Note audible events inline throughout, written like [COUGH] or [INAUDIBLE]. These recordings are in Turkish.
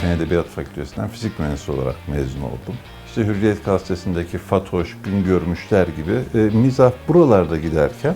Fen Edebiyat Fakültesinden fizik mühendisi olarak mezun oldum. İşte Hürriyet Gazetesi'ndeki Fatoş, Gün Görmüşler gibi e, mizah buralarda giderken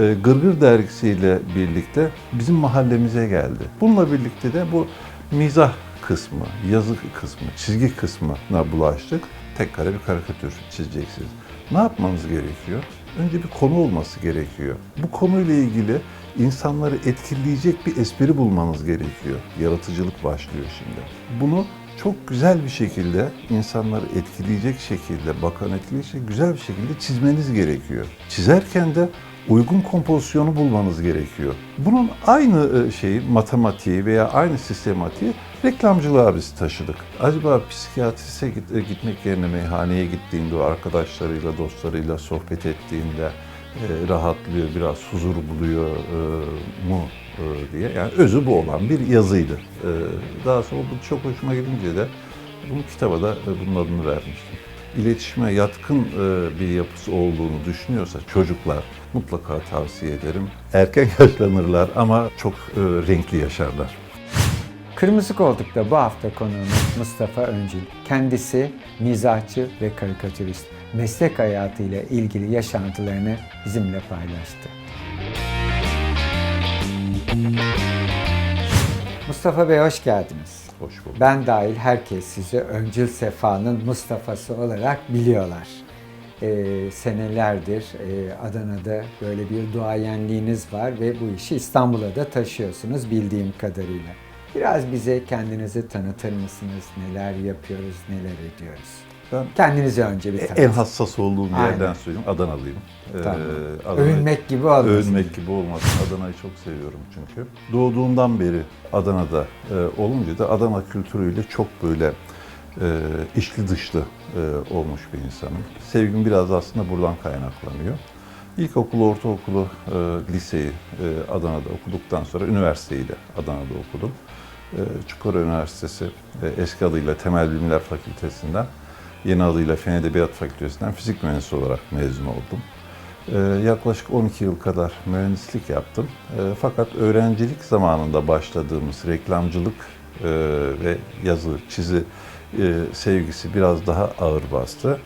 e, Gırgır dergisiyle birlikte bizim mahallemize geldi. Bununla birlikte de bu mizah kısmı, yazı kısmı, çizgi kısmına bulaştık. Tek kare bir karikatür çizeceksiniz. Ne yapmanız gerekiyor? Önce bir konu olması gerekiyor. Bu konuyla ilgili insanları etkileyecek bir espri bulmanız gerekiyor. Yaratıcılık başlıyor şimdi. Bunu çok güzel bir şekilde insanları etkileyecek şekilde, bakan etkileyecek güzel bir şekilde çizmeniz gerekiyor. Çizerken de uygun kompozisyonu bulmanız gerekiyor. Bunun aynı e, şeyi, matematiği veya aynı sistematiği reklamcılığa biz taşıdık. Acaba psikiyatriste e, gitmek yerine meyhaneye gittiğinde, arkadaşlarıyla, dostlarıyla sohbet ettiğinde e, rahatlıyor, biraz huzur buluyor e, mu e, diye. Yani özü bu olan bir yazıydı. E, daha sonra bu çok hoşuma gidince de bunu kitaba da e, bunun adını vermiştim. İletişime yatkın e, bir yapısı olduğunu düşünüyorsa çocuklar mutlaka tavsiye ederim. Erken yaşlanırlar ama çok e, renkli yaşarlar. Kırmızı Koltuk'ta bu hafta konuğumuz Mustafa Öncül. Kendisi mizahçı ve karikatürist. Meslek hayatıyla ilgili yaşantılarını bizimle paylaştı. Mustafa Bey hoş geldiniz. Hoş bulduk. Ben dahil herkes sizi Öncül Sefa'nın Mustafa'sı olarak biliyorlar. Ee, senelerdir e, Adana'da böyle bir duayenliğiniz var ve bu işi İstanbul'a da taşıyorsunuz bildiğim kadarıyla. Biraz bize kendinizi tanıtır mısınız? Neler yapıyoruz, neler ediyoruz? Ben Kendinizi önce bir tanıtın. en hassas olduğum Aynen. yerden söyleyeyim. Adanalıyım. Ee, Tamam. Adana- Övünmek gibi olmasın. Övünmek gibi olmasın. Adana'yı çok seviyorum çünkü. Doğduğumdan beri Adana'da e, olunca da Adana kültürüyle çok böyle e, içli dışlı e, olmuş bir insanım. Sevgim biraz aslında buradan kaynaklanıyor. İlkokulu, ortaokulu, e, liseyi e, Adana'da okuduktan sonra üniversiteyi de Adana'da okudum. E, Çukurova Üniversitesi e, eski adıyla Temel Bilimler Fakültesinden, yeni adıyla Fen Edebiyat Fakültesinden fizik mühendisi olarak mezun oldum. Ee, yaklaşık 12 yıl kadar mühendislik yaptım. Ee, fakat öğrencilik zamanında başladığımız reklamcılık e, ve yazı, çizi e, sevgisi biraz daha ağır bastı.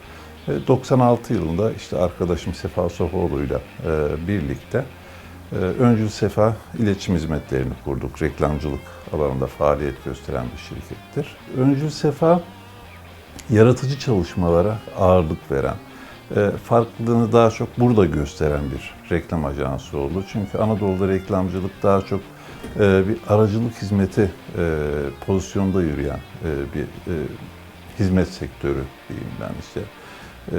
E, 96 yılında işte arkadaşım Sefa Sofoğlu'yla birlikte e, Öncül Sefa iletişim hizmetlerini kurduk. Reklamcılık alanında faaliyet gösteren bir şirkettir. Öncül Sefa yaratıcı çalışmalara ağırlık veren, e, farklılığını daha çok burada gösteren bir reklam ajansı oldu. Çünkü Anadolu'da reklamcılık daha çok e, bir aracılık hizmeti e, pozisyonda yürüyen bir hizmet sektörü diyeyim ben işte. E,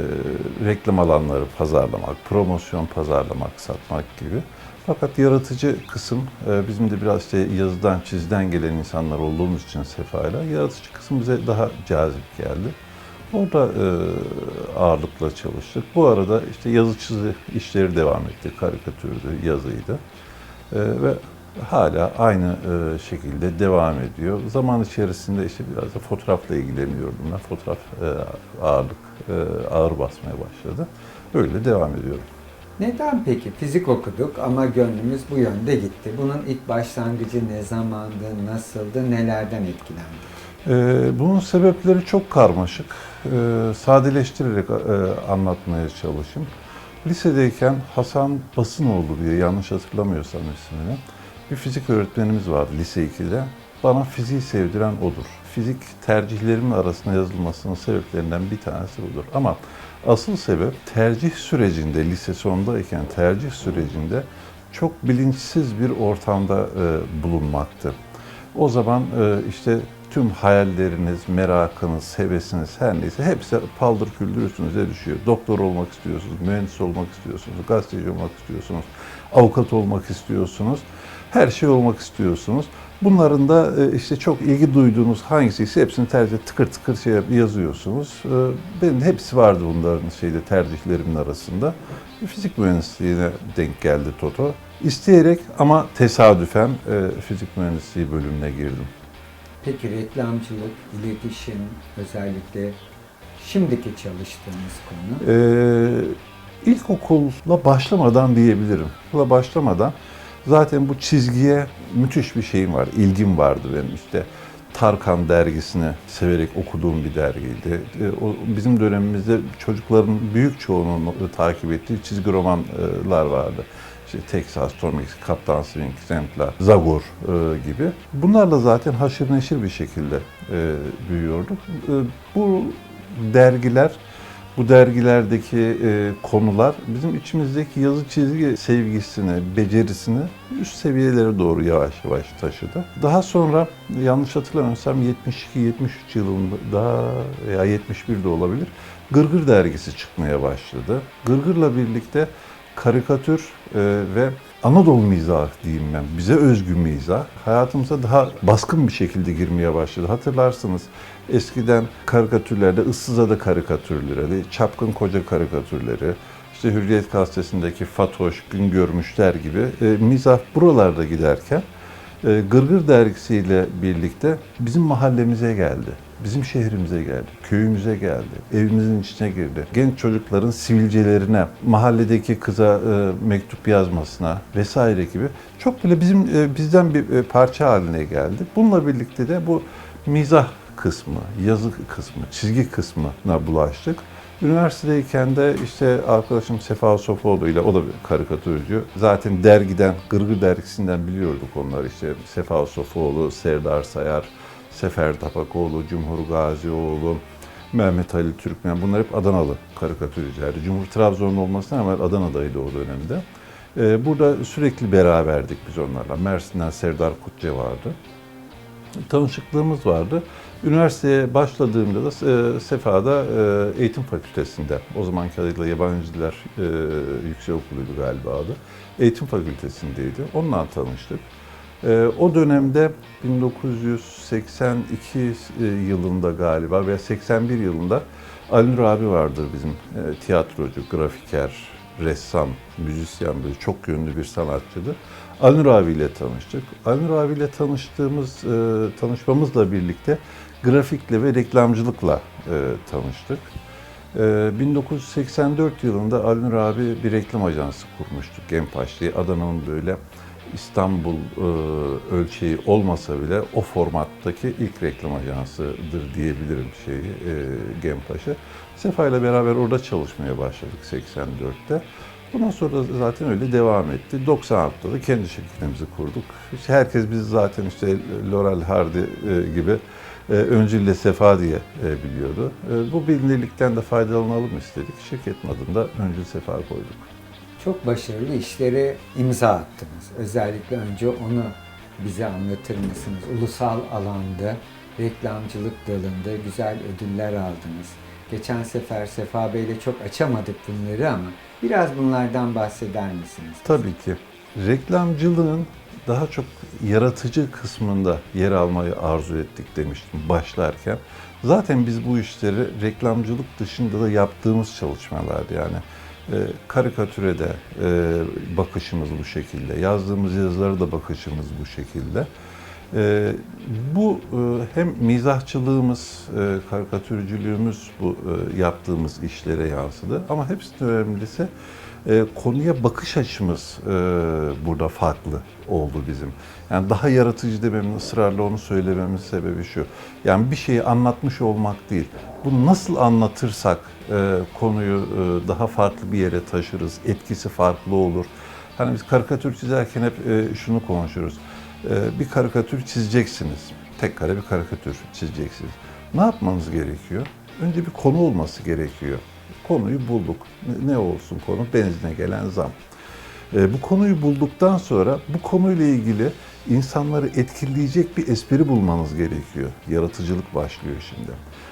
reklam alanları pazarlamak, promosyon pazarlamak, satmak gibi. Fakat yaratıcı kısım, e, bizim de biraz işte yazıdan, çizden gelen insanlar olduğumuz için Sefa'yla yaratıcı kısım bize daha cazip geldi. Orada e, ağırlıkla çalıştık. Bu arada işte yazı çizi işleri devam etti. Karikatürdü, yazıydı. E, ve hala aynı e, şekilde devam ediyor. Zaman içerisinde işte biraz da fotoğrafla ilgileniyordum ben. Fotoğraf e, ağırlık, e, ağır basmaya başladı. Öyle devam ediyorum. Neden peki? Fizik okuduk ama gönlümüz bu yönde gitti. Bunun ilk başlangıcı ne zamandı, nasıldı, nelerden etkilendi? Bunun sebepleri çok karmaşık. Sadeleştirerek anlatmaya çalışayım. Lisedeyken Hasan Basınoğlu diye yanlış hatırlamıyorsam ismini bir fizik öğretmenimiz vardı lise 2'de. Bana fiziği sevdiren odur. Fizik tercihlerimin arasına yazılmasının sebeplerinden bir tanesi budur. Ama asıl sebep tercih sürecinde, lise sondayken tercih sürecinde çok bilinçsiz bir ortamda e, bulunmaktı. O zaman e, işte tüm hayalleriniz, merakınız, hevesiniz her neyse hepsi paldır küldür üstünüze düşüyor. Doktor olmak istiyorsunuz, mühendis olmak istiyorsunuz, gazeteci olmak istiyorsunuz, avukat olmak istiyorsunuz. Her şey olmak istiyorsunuz. Bunların da e, işte çok ilgi duyduğunuz hangisiyse hepsini tercih tıkır tıkır şey yazıyorsunuz. E, Benim hepsi vardı bunların şeyde tercihlerimin arasında. Fizik mühendisliğine denk geldi Toto. İsteyerek ama tesadüfen e, fizik mühendisliği bölümüne girdim. Peki reklamcılık, iletişim özellikle şimdiki çalıştığınız konu. Ee, ilkokulla başlamadan diyebilirim. İlkokulla başlamadan Zaten bu çizgiye müthiş bir şeyim var, ilgim vardı benim işte. Tarkan dergisini severek okuduğum bir dergiydi. E, O bizim dönemimizde çocukların büyük çoğunluğunu takip ettiği çizgi romanlar vardı. İşte Texas, Tomix, Kaptan Swing, Zempla, Zagor e, gibi. Bunlarla zaten haşır neşir bir şekilde e, büyüyorduk. Bu dergiler bu dergilerdeki e, konular bizim içimizdeki yazı çizgi sevgisini, becerisini üst seviyelere doğru yavaş yavaş taşıdı. Daha sonra yanlış hatırlamıyorsam 72-73 yılında veya 71 de olabilir Gırgır dergisi çıkmaya başladı. Gırgır'la birlikte karikatür e, ve Anadolu mizahı diyeyim ben. Bize özgü mizah hayatımıza daha baskın bir şekilde girmeye başladı. Hatırlarsınız eskiden karikatürlerde ıssızada karikatürleri, çapkın koca karikatürleri, işte Hürriyet gazetesindeki Fatoş, Gün Görmüşler gibi e, mizah buralarda giderken e, Gırgır dergisiyle birlikte bizim mahallemize geldi. Bizim şehrimize geldi, köyümüze geldi, evimizin içine girdi. Genç çocukların sivilcelerine, mahalledeki kıza e, mektup yazmasına vesaire gibi çok böyle bizim e, bizden bir e, parça haline geldi. Bununla birlikte de bu mizah kısmı, yazı kısmı, çizgi kısmına bulaştık. Üniversitedeyken de işte arkadaşım Sefa Sofoğlu ile o da bir karikatürcü. Zaten dergiden, Gırgır dergisinden biliyorduk onları işte Sefa Sofoğlu, Serdar Sayar, Sefer Tapakoğlu, Cumhur Gazioğlu, Mehmet Ali Türkmen bunlar hep Adanalı karikatürcülerdi. Cumhur Trabzonlu olmasına rağmen Adana'daydı o dönemde. Ee, burada sürekli beraberdik biz onlarla. Mersin'den Serdar Kutçe vardı. Tanışıklığımız vardı. Üniversiteye başladığımda da e, Sefa'da e, eğitim fakültesinde, o zamanki adıyla Yabancı Diller e, Yüksekokulu'ydu galiba adı. Eğitim fakültesindeydi. Onunla tanıştık. O dönemde 1982 e, yılında galiba veya 81 yılında Ali Nur abi vardır bizim tiyatrocu, grafiker, ressam, müzisyen böyle çok yönlü bir sanatçıdı. Ali Nur abiyle tanıştık. Ali Nur abiyle tanıştığımız, e, tanışmamızla birlikte grafikle ve reklamcılıkla e, tanıştık. E, 1984 yılında Ali Nur abi bir reklam ajansı kurmuştuk Genpaş diye. Adana'nın böyle İstanbul e, ölçeği olmasa bile o formattaki ilk reklam ajansıdır diyebilirim şeyi e, Genpaş'a. Sefa ile beraber orada çalışmaya başladık 84'te. Bundan sonra zaten öyle devam etti. 96'da da kendi şirketimizi kurduk. İşte herkes bizi zaten işte Laurel Hardy e, gibi e, öncülle Sefa diye e, biliyordu. Bu bilinirlikten de faydalanalım istedik. Şirketin adını da Öncül Sefa koyduk. Çok başarılı işlere imza attınız. Özellikle önce onu bize anlatır mısınız? Ulusal alanda, reklamcılık dalında güzel ödüller aldınız. Geçen sefer Sefa Bey'le çok açamadık bunları ama biraz bunlardan bahseder misiniz? Tabii ki. Reklamcılığın daha çok yaratıcı kısmında yer almayı arzu ettik demiştim başlarken. Zaten biz bu işleri reklamcılık dışında da yaptığımız çalışmalardı yani. E, karikatüre de e, bakışımız bu şekilde, yazdığımız yazılara da bakışımız bu şekilde. E, bu e, hem mizahçılığımız, e, karikatürcülüğümüz bu e, yaptığımız işlere yansıdı. Ama hepsinin önemlisi e, konuya bakış açımız e, burada farklı oldu bizim. Yani daha yaratıcı dememin, ısrarla onu söylememin sebebi şu. Yani bir şeyi anlatmış olmak değil. Bunu nasıl anlatırsak e, konuyu e, daha farklı bir yere taşırız, etkisi farklı olur. Hani biz karikatür çizerken hep e, şunu konuşuruz. E, bir karikatür çizeceksiniz. Tek kare bir karikatür çizeceksiniz. Ne yapmanız gerekiyor? Önce bir konu olması gerekiyor. Konuyu bulduk. Ne- olsun konu? Benzine gelen zam. E, bu konuyu bulduktan sonra bu konuyla ilgili insanları etkileyecek bir espri bulmanız gerekiyor. Yaratıcılık başlıyor şimdi.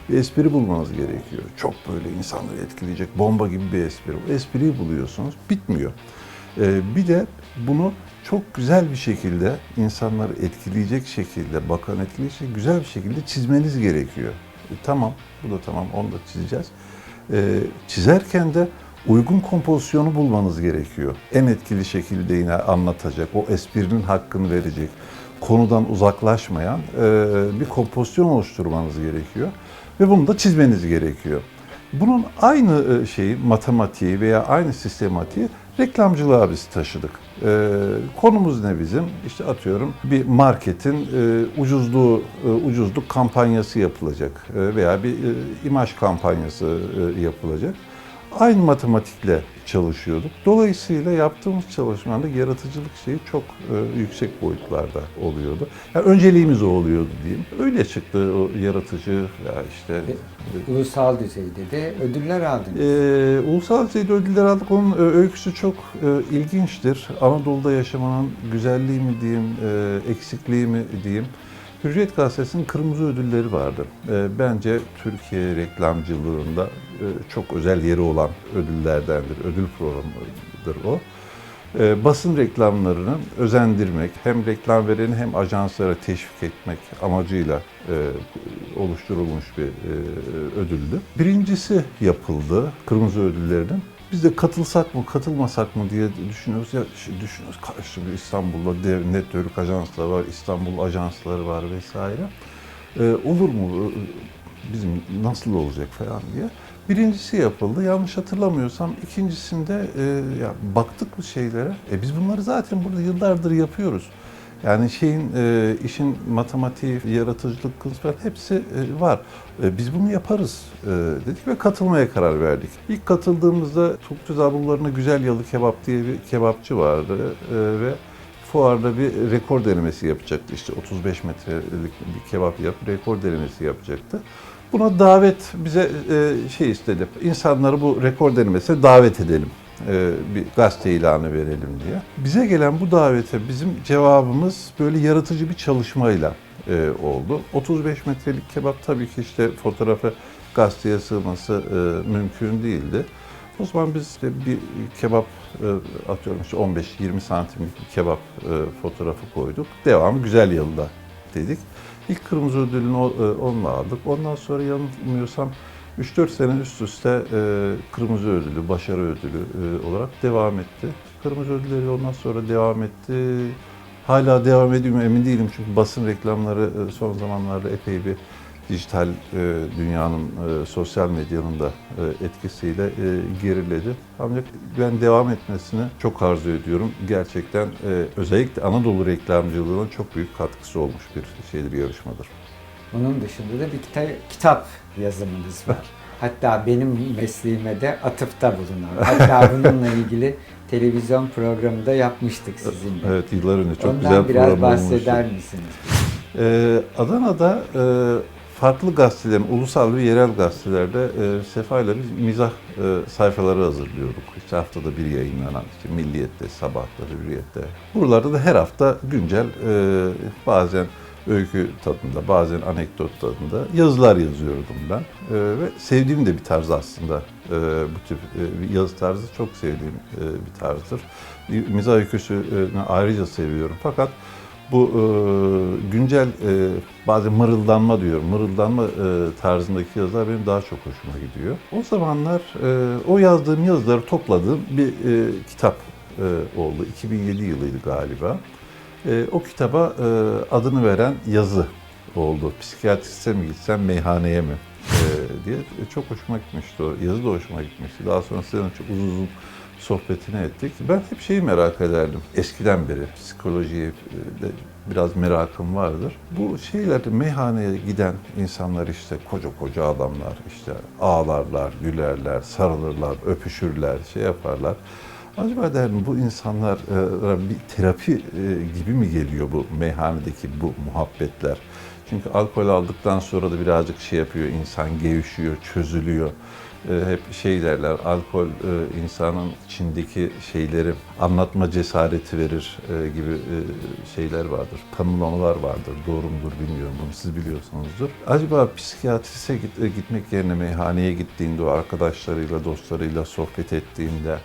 Bir espri bulmanız gerekiyor. Çok böyle insanları etkileyecek bomba gibi bir espri. O espriyi buluyorsunuz. Bitmiyor. E, bir de bunu çok güzel bir şekilde insanları etkileyecek şekilde, bakan etkileyecek güzel bir şekilde çizmeniz gerekiyor. E, tamam, bu da tamam, onu da çizeceğiz. E, çizerken de uygun kompozisyonu bulmanız gerekiyor. En etkili şekilde yine anlatacak, o esprinin hakkını verecek, konudan uzaklaşmayan e, bir kompozisyon oluşturmanız gerekiyor. Ve bunu da çizmeniz gerekiyor. Bunun aynı e, şeyi, matematiği veya aynı sistematiği Reklamcılığa biz taşıdık. Ee, konumuz ne bizim? İşte atıyorum bir marketin e, ucuzluğu e, ucuzluk kampanyası yapılacak e, veya bir e, imaj kampanyası e, yapılacak. Aynı matematikle çalışıyorduk. Dolayısıyla yaptığımız çalışmalarda yaratıcılık şeyi çok e, yüksek boyutlarda oluyordu. Yani önceliğimiz o oluyordu diyeyim. Öyle çıktı o yaratıcı ya işte e, Ulusal düzeyde de ödüller aldınız. ee, ulusal düzeyde ödüller aldık. Onun e, öyküsü çok e, ilginçtir. Anadolu'da yaşamanın güzelliği mi diyeyim, e, eksikliği mi diyeyim. Hürriyet Gazetesi'nin kırmızı ödülleri vardı. E, bence Türkiye reklamcılığında e, çok özel yeri olan ödüllerdendir. Ödül programıdır o. E, basın reklamlarını özendirmek, hem reklam vereni hem ajanslara teşvik etmek amacıyla e, oluşturulmuş bir e, ödüldü. Birincisi yapıldı kırmızı ödüllerinin. Biz de katılsak mı, katılmasak mı diye düşünüyoruz. Ya düşünüyoruz karşı bir İstanbul'da dev network ajansları var, İstanbul ajansları var vesaire. E, olur mu, e, bizim nasıl olacak falan diye. Birincisi yapıldı. Yanlış hatırlamıyorsam ikincisinde e, ya baktık bu şeylere. E biz bunları zaten burada yıllardır yapıyoruz. Yani şeyin e, işin matematiği, yaratıcılık kısmı hepsi e, var. E, biz bunu yaparız e, dedik ve katılmaya karar verdik. İlk katıldığımızda Tuktu Zabulları'na Güzel Yalı Kebap diye bir kebapçı vardı e, ve fuarda bir rekor denemesi yapacaktı. İşte 35 metrelik bir kebap yapıp rekor denemesi yapacaktı. Buna davet bize e, şey istedi. İnsanları bu rekor denemesine davet edelim. E, bir gazete ilanı verelim diye. Bize gelen bu davete bizim cevabımız böyle yaratıcı bir çalışmayla e, oldu. 35 metrelik kebap tabii ki işte fotoğrafı gazeteye sığması e, mümkün değildi. O zaman biz de bir kebap atıyorum işte 15-20 santimlik bir kebap fotoğrafı koyduk. Devamı güzel yılda dedik. İlk kırmızı ödülünü onunla aldık. Ondan sonra yanılmıyorsam 3-4 sene üst üste e, kırmızı ödülü, başarı ödülü e, olarak devam etti. Kırmızı ödülleri ondan sonra devam etti. Hala devam ediyor mu emin değilim çünkü basın reklamları e, son zamanlarda epey bir dijital e, dünyanın, e, sosyal medyanın da e, etkisiyle e, geriledi. Ancak ben devam etmesini çok arzu ediyorum. Gerçekten e, özellikle Anadolu reklamcılığına çok büyük katkısı olmuş bir şeydir, yarışmadır. Onun dışında da bir kita- kitap yazımınız var. Hatta benim mesleğime de atıfta bulunan. Hatta bununla ilgili televizyon programında yapmıştık sizinle. Evet, yıllar önce çok Ondan güzel biraz program olmuştu. bahseder misiniz? Ee, Adana'da e, farklı gazetelerin, ulusal ve yerel gazetelerde e, Sefa ile biz mizah e, sayfaları hazırlıyorduk. İşte haftada bir yayınlanan, işte Milliyet'te, Sabah'ta, Hürriyet'te. Buralarda da her hafta güncel, e, bazen öykü tadında, bazen anekdot tadında yazılar yazıyordum ben. E, ve sevdiğim de bir tarz aslında. E, bu tip e, yazı tarzı çok sevdiğim e, bir tarzdır. Mizah öyküsünü ayrıca seviyorum. Fakat bu e, güncel e, bazen mırıldanma diyorum. Mırıldanma e, tarzındaki yazılar benim daha çok hoşuma gidiyor. O zamanlar e, o yazdığım yazıları topladığım bir e, kitap e, oldu. 2007 yılıydı galiba. E, o kitaba e, adını veren yazı oldu. Psikiyatriste mi gitsem meyhaneye mi e, diye çok hoşuma gitmişti o. Yazı da hoşuma gitmişti. Daha sonra seninle çok uzun uzun sohbetini ettik. Ben hep şeyi merak ederdim. Eskiden beri psikolojiye de biraz merakım vardır. Bu şeylerde meyhaneye giden insanlar işte koca koca adamlar işte ağlarlar, gülerler, sarılırlar, öpüşürler, şey yaparlar. Acaba derim bu insanlar bir terapi e, gibi mi geliyor bu meyhanedeki bu muhabbetler? Çünkü alkol aldıktan sonra da birazcık şey yapıyor, insan gevşiyor, çözülüyor. E, hep şey derler, alkol e, insanın içindeki şeyleri anlatma cesareti verir e, gibi şeyler vardır. Tanımlamalar vardır. Doğru mudur bilmiyorum, bunu siz biliyorsunuzdur. Acaba psikiyatriste git- gitmek yerine meyhaneye gittiğinde, o arkadaşlarıyla, dostlarıyla sohbet ettiğinde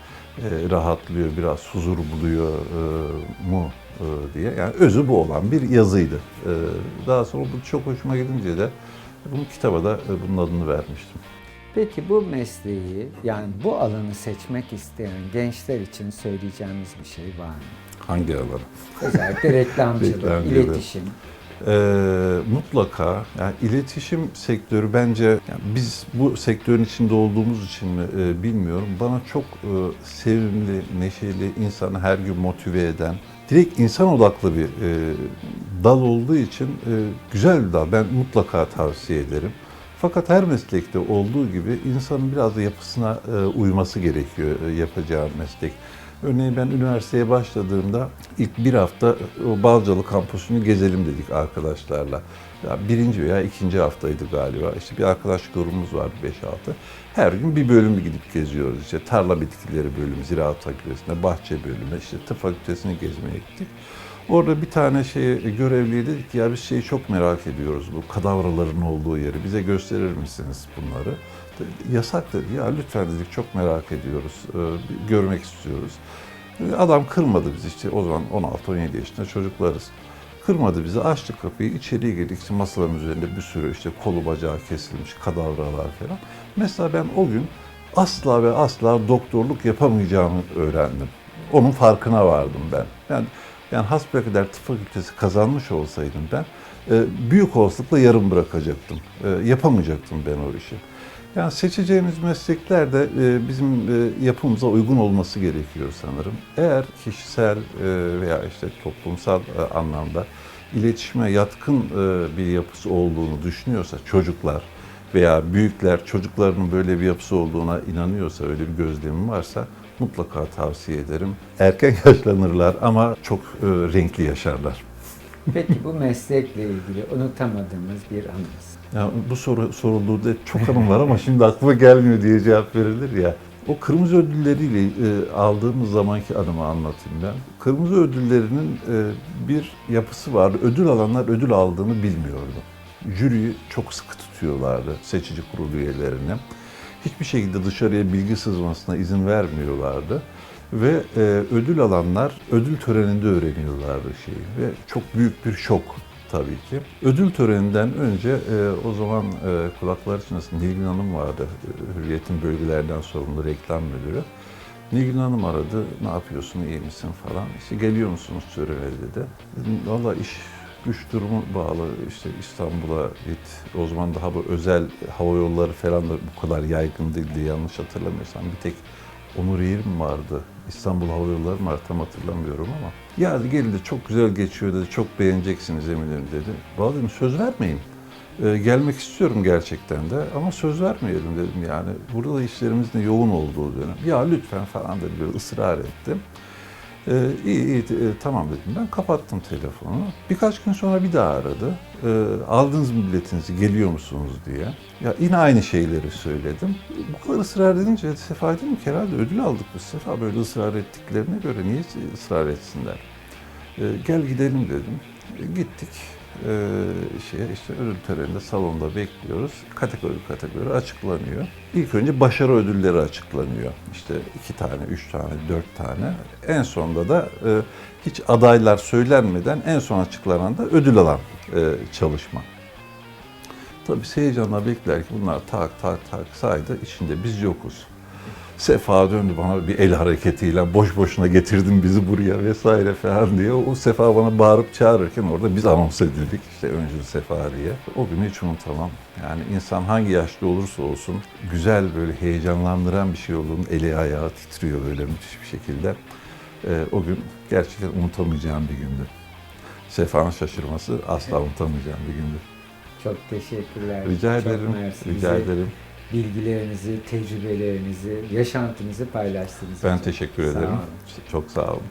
rahatlıyor, biraz huzur buluyor mu diye. Yani özü bu olan bir yazıydı. Daha sonra bu çok hoşuma gidince de bunu kitaba da bunun adını vermiştim. Peki bu mesleği yani bu alanı seçmek isteyen gençler için söyleyeceğimiz bir şey var mı? Hangi alanı? Özellikle reklamcılık, [LAUGHS] Reklamcılık. iletişim. Ee, mutlaka yani iletişim sektörü bence yani biz bu sektörün içinde olduğumuz için mi e, bilmiyorum. Bana çok e, sevimli, neşeli, insanı her gün motive eden, direkt insan odaklı bir e, dal olduğu için e, güzel bir dal. Ben mutlaka tavsiye ederim. Fakat her meslekte olduğu gibi insanın biraz da yapısına e, uyması gerekiyor e, yapacağı meslek. Örneğin ben üniversiteye başladığımda ilk bir hafta o Balcalı kampüsünü gezelim dedik arkadaşlarla. Ya birinci veya ikinci haftaydı galiba. İşte bir arkadaş grubumuz vardı 5-6. Her gün bir bölümü gidip geziyoruz. İşte tarla bitkileri bölümü, ziraat fakültesine, bahçe bölümü, işte tıp fakültesini gezmeye gittik. Orada bir tane şey görevliye dedik ki ya biz şeyi çok merak ediyoruz bu kadavraların olduğu yeri. Bize gösterir misiniz bunları? Yasak dedi. Ya lütfen dedik çok merak ediyoruz. Bir görmek istiyoruz. Adam kırmadı bizi işte o zaman 16-17 yaşında çocuklarız. Kırmadı bizi açtık kapıyı içeriye girdik işte masaların üzerinde bir sürü işte kolu bacağı kesilmiş kadavralar falan. Mesela ben o gün asla ve asla doktorluk yapamayacağımı öğrendim. Onun farkına vardım ben. Yani yani hasbelkader tıp fakültesi kazanmış olsaydım ben e, büyük olasılıkla yarım bırakacaktım. E, yapamayacaktım ben o işi. Yani seçeceğimiz meslekler de e, bizim yapımıza uygun olması gerekiyor sanırım. Eğer kişisel veya işte toplumsal anlamda iletişime yatkın bir yapısı olduğunu düşünüyorsa çocuklar veya büyükler çocuklarının böyle bir yapısı olduğuna inanıyorsa, öyle bir gözlemim varsa mutlaka tavsiye ederim. Erken yaşlanırlar ama çok e, renkli yaşarlar. Peki bu meslekle ilgili unutamadığımız bir anınız. Ya bu soru sorulduğunda çok anım var ama şimdi aklıma gelmiyor diye cevap verilir ya. O kırmızı ödülleriyle e, aldığımız zamanki anımı anlatayım ben. Kırmızı ödüllerinin e, bir yapısı vardı. Ödül alanlar ödül aldığını bilmiyordu. Jüriyi çok sıkı tutuyorlardı seçici kurul üyelerine. Hiçbir şekilde dışarıya bilgi sızmasına izin vermiyorlardı. Ve e, ödül alanlar ödül töreninde öğreniyorlardı şeyi. Ve çok büyük bir şok tabii ki. Ödül töreninden önce e, o zaman e, kulaklar çınlasın Nilgün Hanım vardı. E, Hürriyet'in bölgelerden sorumlu reklam müdürü. Nilgün Hanım aradı. Ne yapıyorsun, iyi misin falan. İşte geliyor musunuz törene dedi. Valla iş güç durumu bağlı. İşte İstanbul'a git. O zaman daha bu özel hava yolları falan da bu kadar yaygın değildi yanlış hatırlamıyorsam. Bir tek Onur Eğir mi vardı? İstanbul Hava Yolları mı tam hatırlamıyorum ama. Ya gelin de çok güzel geçiyor dedi, çok beğeneceksiniz eminim dedi. Valla dedim söz vermeyin. Ee, gelmek istiyorum gerçekten de ama söz vermeyelim dedim yani. Burada da işlerimizin yoğun olduğu dönem. Ya lütfen falan dedi böyle ısrar ettim. Ee, iyi iyi e, tamam dedim ben kapattım telefonu. Birkaç gün sonra bir daha aradı. Ee, aldınız mı biletinizi geliyor musunuz diye. Ya yine aynı şeyleri söyledim. Bu kadar ısrar edince Sefa dedim ki herhalde ödül aldık biz Sefa böyle ısrar ettiklerine göre niye ısrar etsinler. Ee, gel gidelim dedim. E, gittik. Ee, şeye işte ödül töreninde salonda bekliyoruz. Kategori kategori açıklanıyor. İlk önce başarı ödülleri açıklanıyor. İşte iki tane, üç tane, dört tane. En sonunda da e, hiç adaylar söylenmeden en son açıklanan da ödül alan e, çalışma. Tabii heyecanla bekler ki bunlar tak tak tak saydı. İçinde biz yokuz. Sefa döndü bana bir el hareketiyle boş boşuna getirdin bizi buraya vesaire falan diye. O Sefa bana bağırıp çağırırken orada biz anons edildik işte öncül Sefa diye. O günü hiç unutamam. Yani insan hangi yaşta olursa olsun güzel böyle heyecanlandıran bir şey olduğunu eli ayağı titriyor böyle müthiş bir şekilde. Ee, o gün gerçekten unutamayacağım bir gündü. Sefa'nın şaşırması asla unutamayacağım bir gündü. Çok teşekkürler. Rica Çok ederim. mersi. Rica ederim. Bilgilerinizi, tecrübelerinizi, yaşantınızı paylaştınız. Ben hocam. teşekkür Sağ ederim. olun. Çok sağ olun.